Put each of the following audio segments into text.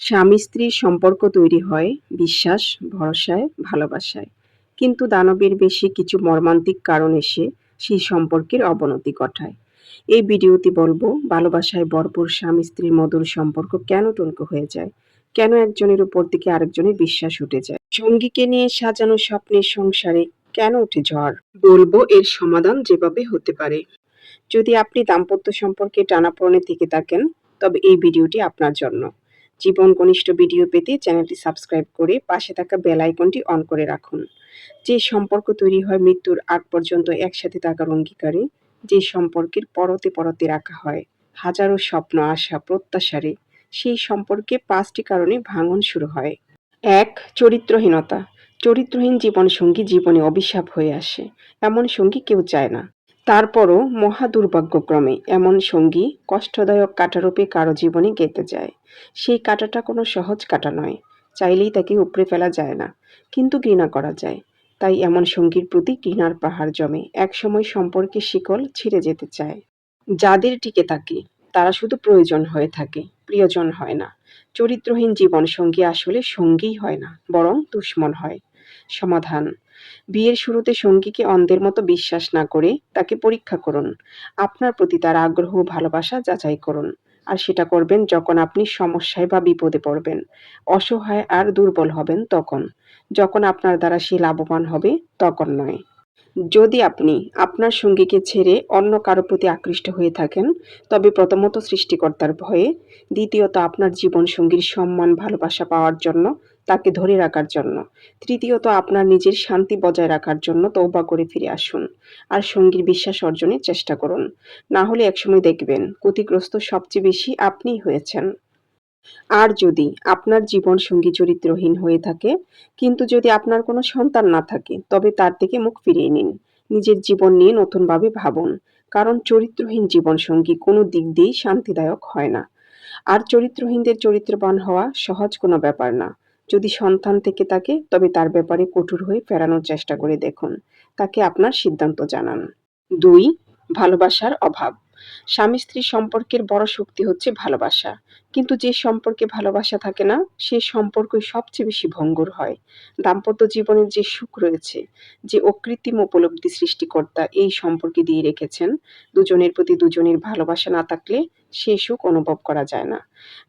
স্বামী স্ত্রীর সম্পর্ক তৈরি হয় বিশ্বাস, ভরসায়, ভালোবাসায়। কিন্তু দানবের বেশি কিছু মর্মান্তিক কারণ এসে সেই সম্পর্কের অবনতি ঘটায়। এই ভিডিওতে বলব, ভালোবাসায় ভরপুর স্বামী স্ত্রীর মধুর সম্পর্ক কেন টনক হয়ে যায়? কেন একজনের উপর থেকে আরেকজনের বিশ্বাস উঠে যায়? সঙ্গীকে নিয়ে সাজানো স্বপ্নের সংসারে কেন উঠে ঝড়? বলব, এর সমাধান যেভাবে হতে পারে। যদি আপনি দাম্পত্য সম্পর্কে টানাপোড়েনে থেকে থাকেন, তবে এই ভিডিওটি আপনার জন্য। জীবন ঘনিষ্ঠ ভিডিও পেতে চ্যানেলটি সাবস্ক্রাইব করে পাশে থাকা বেল আইকনটি অন করে রাখুন। যে সম্পর্ক তৈরি হয় মৃত্যুর আগ পর্যন্ত একসাথে থাকার অঙ্গীকারে, যে সম্পর্কের পরতে পরতে রাখা হয়, হাজারো স্বপ্ন, আশা, প্রত্যাশারে, সেই সম্পর্কে পাঁচটি কারণে ভাঙন শুরু হয়। এক, চরিত্রহীনতা। চরিত্রহীন জীবনসঙ্গী জীবনে অভিশাপ হয়ে আসে। এমন সঙ্গী কেউ চায় না। তারপরও মহা দুর্ভাগ্যক্রমে এমন সঙ্গী কষ্টদায়ক কাটারূপে কারও জীবনে গেঁথে যায়। সেই কাটাটা কোনো সহজ কাটা নয়, চাইলেই তাকে উপড়ে ফেলা যায় না, কিন্তু ঘৃণা করা যায়। তাই এমন সঙ্গীর প্রতি ঘৃণার পাহাড় জমে একসময় সম্পর্কে শিকল ছিঁড়ে যেতে চায়। যাদের টিকে থাকে, তারা শুধু প্রয়োজন হয়ে থাকে, প্রিয়জন হয় না। চরিত্রহীন জীবন সঙ্গী আসলে সঙ্গী হয় না, বরং দুশ্মন হয়। সমাধান বিয়ের শুরুতে সঙ্গীকে অন্ধের মতো বিশ্বাস না করে তাকে পরীক্ষা করুন। আপনার প্রতি তার আগ্রহ ভালোবাসা যাচাই করুন। আর সেটা করবেন যখন আপনি সমস্যায় বা বিপদে পড়বেন। অসহায় আর দুর্বল হবেন তখন। যখন আপনার দ্বারা সে লাভবান হবে তখন নয়। যদি আপনি আপনার সঙ্গীকে ছেড়ে অন্য কারও প্রতি আকৃষ্ট হয়ে থাকেন, তবে প্রথমত সৃষ্টিকর্তার ভয়ে, দ্বিতীয়ত আপনার জীবন সঙ্গীর সম্মান ভালোবাসা পাওয়ার জন্য তাকে ধরে রাখার জন্য। তৃতীয়ত, আপনার নিজের শান্তি বজায় রাখার জন্য তৌবা করে ফিরে আসুন আর সঙ্গীর বিশ্বাস অর্জনের চেষ্টা করুন। না হলে একসময় দেখবেন ক্ষতিগ্রস্ত সবচেয়ে বেশি আপনিই হয়েছেন। আর যদি আপনার জীবন সঙ্গী চরিত্রহীন হয়ে থাকে, কিন্তু যদি আপনার কোনো সন্তান না থাকে, তবে তার থেকে মুখ ফিরিয়ে নিন। নিজের জীবন নিয়ে নতুনভাবে ভাবুন, কারণ চরিত্রহীন জীবন সঙ্গী কোনো দিক দিয়েই শান্তিদায়ক হয় না। আর চরিত্রহীনদের চরিত্রবান হওয়া সহজ কোনো ব্যাপার না। যদি সন্তান থেকে থাকে তবে তার ব্যাপারে কঠোর হয়ে ফেরানোর চেষ্টা করে দেখুন। তাকে আপনার সিদ্ধান্ত জানান। দুই, ভালোবাসার অভাব। স্বামী স্ত্রী সম্পর্কের বড় শক্তি হচ্ছে ভালোবাসা। কিন্তু যে সম্পর্কে ভালোবাসা থাকে না, সে সম্পর্কই সবচেয়ে বেশি ভঙ্গুর হয়। দাম্পত্য জীবনের যে সুখ রয়েছে, যে অকৃত্রিম উপলব্ধি সৃষ্টিকর্তা এই সম্পর্কে দিয়ে রেখেছেন, দুজনের প্রতি দুজনের ভালোবাসা না থাকলে সে সুখ অনুভব করা যায় না।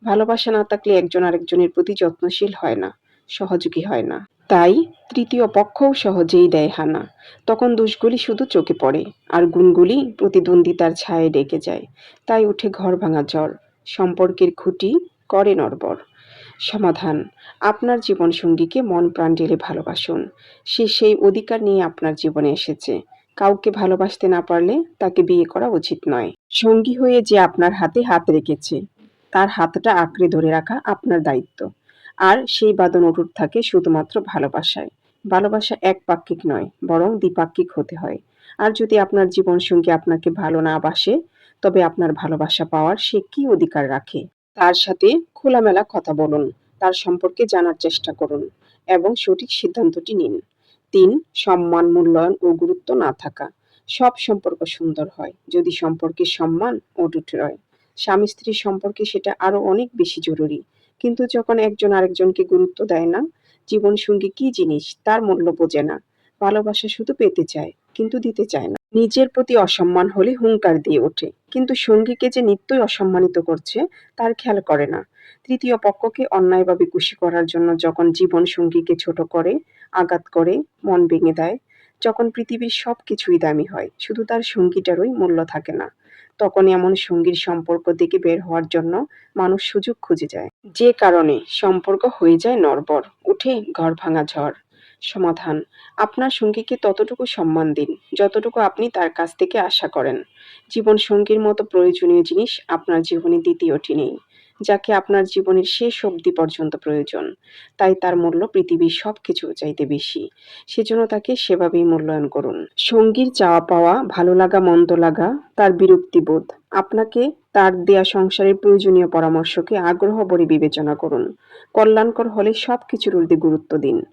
ভালোবাসা না থাকলে একজন আরেকজনের প্রতি যত্নশীল হয় না, সহযোগী হয় না। তাই তৃতীয় পক্ষও সহজেই দেয় হানা। তখন দোষগুলি শুধু চোখে পড়ে, আর গুণগুলি প্রতিদ্বন্দ্বিতার ছায়ে ডেকে যায়। তাই উঠে ঘর ভাঙা জ্বর, সম্পর্কের খুঁটি করে নড়বড়। সমাধান, আপনার জীবনসঙ্গীকে মন প্রাণ ঢেলে ভালোবাসুন। সে সেই অধিকার নিয়ে আপনার জীবনে এসেছে। কাউকে ভালোবাসতে না পারলে তাকে বিয়ে করা উচিত নয়। সঙ্গী হয়ে যে আপনার হাতে হাত রেখেছে, তার হাতটা আঁকড়ে ধরে রাখা আপনার দায়িত্ব। আর সেই বাদন অটুট থাকে শুধুমাত্র ভালোবাসায়। ভালোবাসা একপাক্ষিক নয়, বরং দ্বিপাক্ষিক হতে হয়। আর যদি আপনার জীবনসঙ্গী আপনাকে ভালো না বাসে, তবে আপনার ভালোবাসা পাওয়ার সে কি অধিকার রাখে? তার সাথে খোলামেলা কথা বলুন, তার সম্পর্কে জানার চেষ্টা করুন এবং সঠিক সিদ্ধান্তটি নিন। তিন, সম্মান মূল্যায়ন ও গুরুত্ব না থাকা। সব সম্পর্ক সুন্দর হয় যদি সম্পর্কে সম্মান অটুট রয়। স্বামী স্ত্রীর সম্পর্কে সেটা আরও অনেক বেশি জরুরি। কিন্তু যখন একজন আরেকজনকে গুরুত্ব দেয় না জীবন সঙ্গী কি জিনিস তার মূল্য বোঝে না। ভালোবাসা শুধু পেতে চায়, কিন্তু দিতে চায় না। নিজের প্রতি অসম্মান হলে হুঙ্কার দিয়ে ওঠে, কিন্তু সঙ্গীকে যে নিত্যই অসম্মানিত করছে, তার খেয়াল করে না। তৃতীয় পক্ষকে অন্যায়ভাবে খুশি করার জন্য যখন জীবন সঙ্গীকে ছোট করে, আঘাত করে, মন ভেঙে দেয়, যখন পৃথিবীর সব কিছুই দামি হয়, শুধু তার সঙ্গীটারই মূল্য থাকে না। তখন এমন সঙ্গীর সম্পর্ক থেকে বের হওয়ার জন্য মানুষ সুযোগ খুঁজে যায়। যে কারণে সম্পর্ক হয়ে যায় নরবর উঠে ঘর ভাঙা ঝড়। সমাধান, আপনার সঙ্গীকে ততটুকু সম্মান দিন, যতটুকু আপনি তার কাছ থেকে আশা করেন। জীবন সঙ্গীর মতো প্রয়োজনীয় জিনিস আপনার জীবনে দ্বিতীয়টি নেই যাকে আপনার জীবনের শেষ অবধি পর্যন্ত প্রয়োজন। তাই তার মূল্য পৃথিবীর সব কিছু চাইতে বেশি। সেজন্য তাকে সেভাবেই মূল্যায়ন করুন। সঙ্গীর চাওয়া পাওয়া, ভালো লাগা, মন্দ লাগা, তার বিরক্তিবোধ আপনাকে তার দেয়া সংসারের প্রয়োজনীয় পরামর্শকে আগ্রহ ভরে বিবেচনা করুন। কল্যাণকর হলে সব কিছুর ঊর্ধ্বে গুরুত্ব দিন।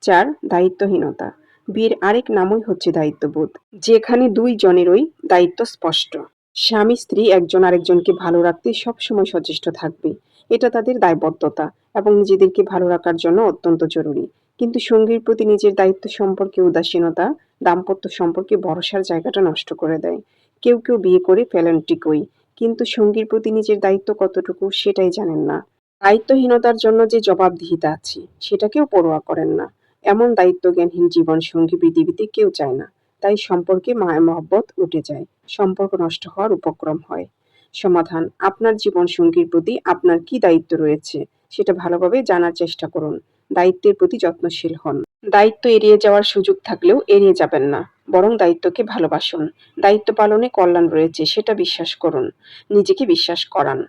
চার, দায়িত্বহীনতা। বিয়ের আরেক নামই হচ্ছে দায়িত্ববোধ, যেখানে দুই জনেরই দায়িত্ব স্পষ্ট। স্বামী, স্ত্রী, একজন আরেকজনকে ভালো রাখতে সবসময় সচেষ্ট থাকবে। এটা তাদের দায়বদ্ধতা এবং নিজেদেরকে ভালো রাখার জন্য অত্যন্ত জরুরি। কিন্তু সঙ্গীর প্রতি নিজের দায়িত্ব সম্পর্কে উদাসীনতা, দাম্পত্য সম্পর্কে ভরসার জায়গাটা নষ্ট করে দেয়। কেউ কেউ বিয়ে করে ফেলেন ঠিকই, কিন্তু সঙ্গীর প্রতি নিজের দায়িত্ব কতটুকু সেটাই জানেন না। দায়িত্বহীনতার জন্য যে জবাবদিহিতা আছে, সেটাকেও পরোয়া করেন না। এমন দায়িত্বজ্ঞানহীন জীবন সঙ্গী পৃথিবীতে কেউ চায় না। তাই সম্পর্কে মায়া মহব্বত উঠে যায়, সম্পর্ক নষ্ট হওয়ার উপক্রম হয়। সমাধান, আপনার জীবন সঙ্গীর প্রতি আপনার কি দায়িত্ব রয়েছে, সেটা ভালোভাবে জানার চেষ্টা করুন। দায়িত্বের প্রতি যত্নশীল হন। দায়িত্ব এড়িয়ে যাওয়ার সুযোগ থাকলেও এড়িয়ে যাবেন না, বরং দায়িত্বকে ভালোবাসুন। দায়িত্ব পালনে কল্যাণ রয়েছে, সেটা বিশ্বাস করুন, নিজেকে বিশ্বাস করান।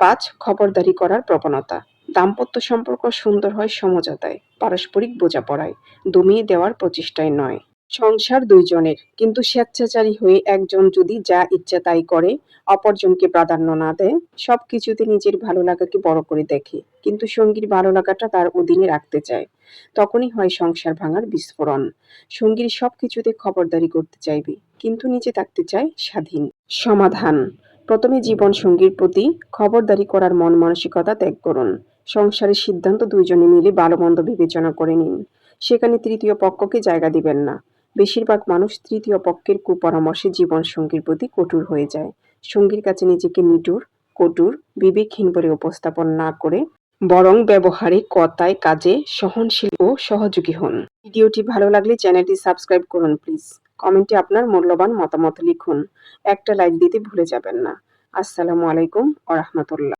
পাঁচ, খবরদারি করার প্রবণতা। দাম্পত্য সম্পর্ক সুন্দর হয় সমঝোতায়, পারস্পরিক বোঝাপড়ায়, দমিয়ে দেওয়ার প্রচেষ্টায় নয়। সংসার দুইজনের। কিন্তু স্বেচ্ছাচারী হয়ে একজন যদি যা ইচ্ছা তাই করে, অপরজনকে প্রাধান্য না দেয়, সবকিছুতে নিজের ভালো লাগাকে বড় করে দেখে। কিন্তু সঙ্গীর ভালো লাগাটা তার অধীনে রাখতে চায়। তখনই হয় সংসার ভাঙার বিস্ফোরণ। সঙ্গীর সবকিছুতে খবরদারি করতে চাইবে, কিন্তু নিজে থাকতে চায় স্বাধীন। সমাধান। প্রথমে জীবন সঙ্গীর প্রতি খবরদারি করার মন মানসিকতা ত্যাগ করুন। সংসারের সিদ্ধান্ত দুইজনে মিলে ভালো মন্দ বিবেচনা করে নিন। সেখানে তৃতীয় পক্ষকে জায়গা দিবেন না। বেশিরভাগ মানুষ তৃতীয় পক্ষের কুপরামর্শে জীবন সঙ্গীর প্রতি কঠোর হয়ে যায়। সঙ্গীর কাছে নিজেকে নিটুর কটুর বিবেকহীন বলে উপস্থাপন না করে বরং ব্যবহারে, কথায়, কাজে সহনশীল ও সহযোগী হন। ভিডিওটি ভালো লাগলে চ্যানেলটি সাবস্ক্রাইব করুন প্লিজ। কমেন্টে আপনার মূল্যবান মতামত লিখুন। একটা লাইক দিতে ভুলে যাবেন না। আসসালামু আলাইকুম আ রহমতুল্লাহ।